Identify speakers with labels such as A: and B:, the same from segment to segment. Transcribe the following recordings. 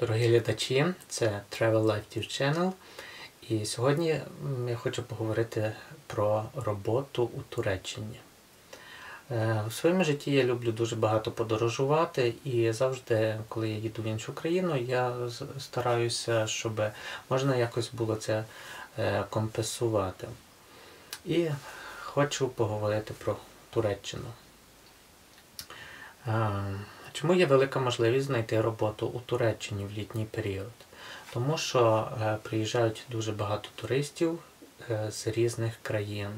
A: Дорогі глядачі, це Travel Life Tube Channel. І сьогодні я хочу поговорити про роботу у Туреччині. Е, В своєму житті я люблю дуже багато подорожувати, і завжди, коли я їду в іншу країну, я стараюся, щоб можна якось було це е, компенсувати. І хочу поговорити про Туреччину. Чому є велика можливість знайти роботу у Туреччині в літній період? Тому що е, приїжджають дуже багато туристів е, з різних країн.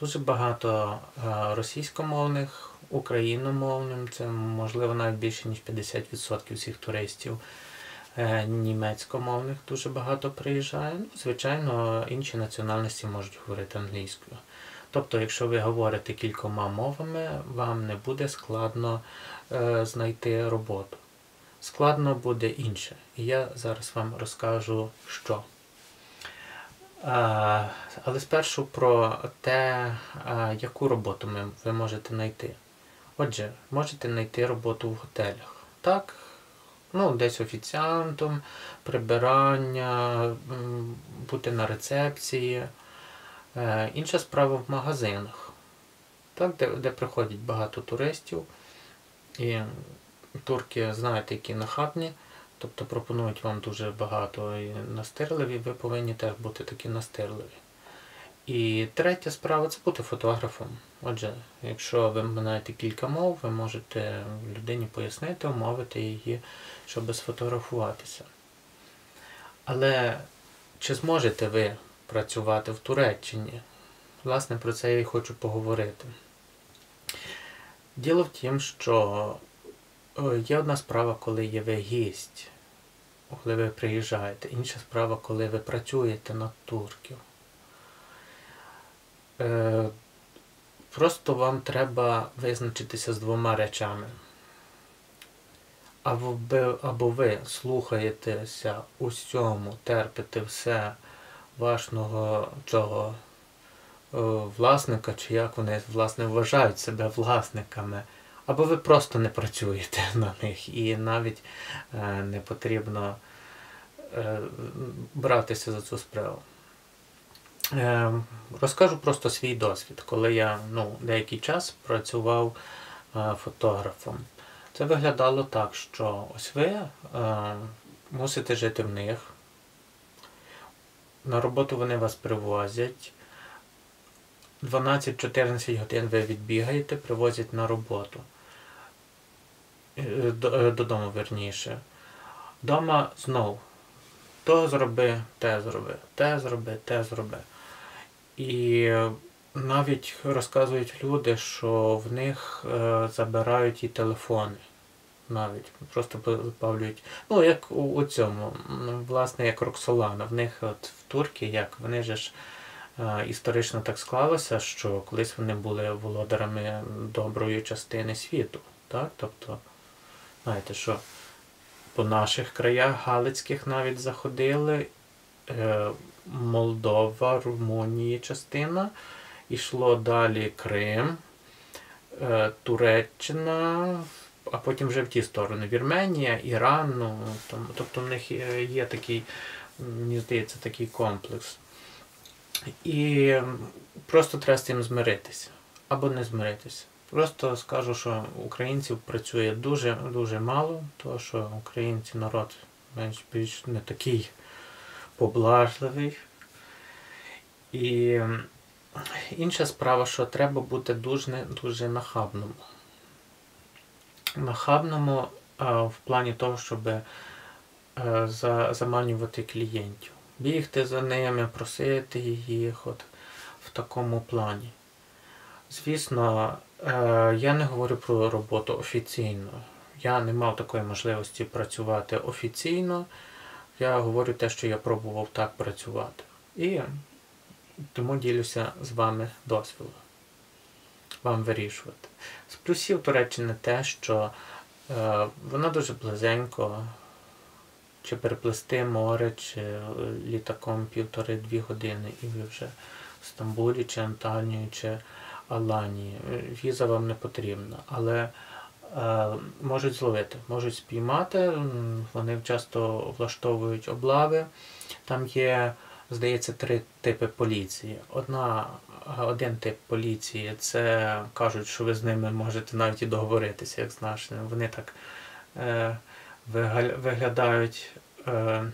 A: Дуже багато е, російськомовних, україномовних, це можливо навіть більше ніж 50% всіх туристів. Німецькомовних дуже багато приїжджає. Ну, звичайно, інші національності можуть говорити англійською. Тобто, якщо ви говорите кількома мовами, вам не буде складно е, знайти роботу. Складно буде інше. І я зараз вам розкажу, що. А, але спершу про те, а, яку роботу ми, ви можете знайти. Отже, можете знайти роботу в готелях. Так, ну, десь офіціантом, прибирання, бути на рецепції. Е, Інша справа в магазинах, так, де, де приходять багато туристів. І турки, знаєте, які нахабні, тобто пропонують вам дуже багато і настирливі, ви повинні теж бути такі настирливі. І третя справа це бути фотографом. Отже, якщо ви знаєте кілька мов, ви можете людині пояснити, умовити її, щоб сфотографуватися. Але чи зможете ви працювати в Туреччині? Власне, про це я і хочу поговорити. Діло в тім, що е, є одна справа, коли є ви гість, коли ви приїжджаєте. Інша справа, коли ви працюєте на турків. Е, Просто вам треба визначитися з двома речами. Або ви слухаєтеся усьому, терпите все вашого цього е, власника, чи як вони власне вважають себе власниками, або ви просто не працюєте на них і навіть е, не потрібно е, братися за цю справу. Розкажу просто свій досвід, коли я ну, деякий час працював фотографом. Це виглядало так, що ось ви мусите жити в них. На роботу вони вас привозять. 12-14 годин ви відбігаєте, привозять на роботу. Е, е, Додому верніше. Дома знов. То зроби, те зроби, те зроби, те зроби. І навіть розказують люди, що в них е, забирають і телефони. Навіть просто позбавлюють. Ну, як у, у цьому, власне, як Роксолана. В них от в Турці, як вони ж е, історично так склалося, що колись вони були володарами доброї частини світу. Так? Тобто, знаєте, що по наших краях Галицьких навіть заходили. Е, Молдова, Румунії частина. Ішло далі Крим, е, Туреччина, а потім вже в ті сторони. Вірменія, Іран. Ну, там, тобто в них є такий, мені здається, такий комплекс. І просто треба з цим змиритися. Або не змиритися. Просто скажу, що українців працює дуже дуже мало, тому що українці народ менш більш не такий поблажливий. І інша справа, що треба бути дуже, дуже нахабному. Нахабному а, в плані того, щоб е, за, заманювати клієнтів. Бігти за ними, просити їх от, в такому плані. Звісно, е, я не говорю про роботу офіційно. Я не мав такої можливості працювати офіційно. Я говорю те, що я пробував так працювати. І тому ділюся з вами досвідом. Вам вирішувати. З плюсів Туреччини те, що е, вона дуже близенько, чи переплести море, чи е, літаком півтори-дві години, і ви вже в Стамбулі, чи Анталії, чи Аланії. Е, Віза вам не потрібна. Але е, можуть зловити, можуть спіймати. Вони часто влаштовують облави. Там є, здається, три типи поліції. Одна, один тип поліції це кажуть, що ви з ними можете навіть і договоритися, як з нашими. Вони так е, виглядають. Е,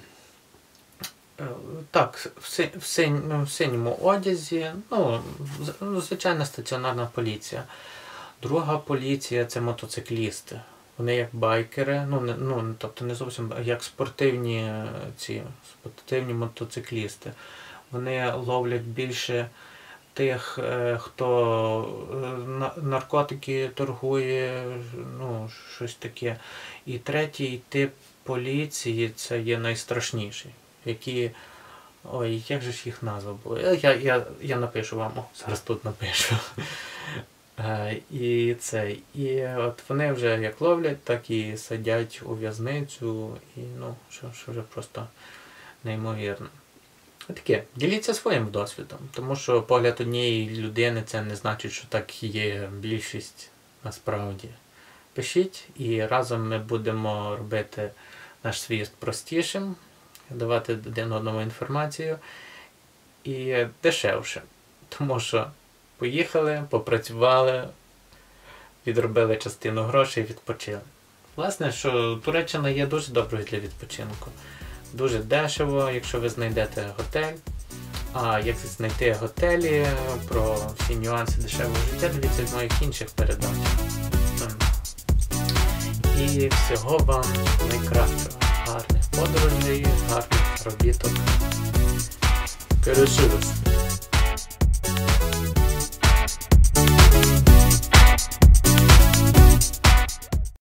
A: Е, Так, в, си, в, синь, ну, в синьому одязі, ну, звичайна стаціонарна поліція. Друга поліція це мотоциклісти. Вони як байкери, ну, не, ну тобто не зовсім як спортивні е, ці спортивні мотоциклісти. Вони ловлять більше тих, е, хто е, наркотики торгує, ну, щось таке. І третій тип поліції це є найстрашніший, які. Ой, як же ж їх назва була? Я, я, я напишу вам, зараз тут напишу. Е, І це, і от вони вже як ловлять, так і садять у в'язницю, і ну, що, що вже просто неймовірно. Таке, діліться своїм досвідом, тому що погляд однієї людини це не значить, що так є більшість насправді. Пишіть і разом ми будемо робити наш світ простішим, давати один одному інформацію і дешевше. Тому що поїхали, попрацювали, відробили частину грошей відпочили. Власне, що Туреччина є дуже доброю для відпочинку. Дуже дешево, якщо ви знайдете готель. А як знайти готелі, про всі нюанси дешевого життя, дивіться в моїх інших передач. І всього вам найкращого. Гарних подорожей, гарних робіток. Переживості.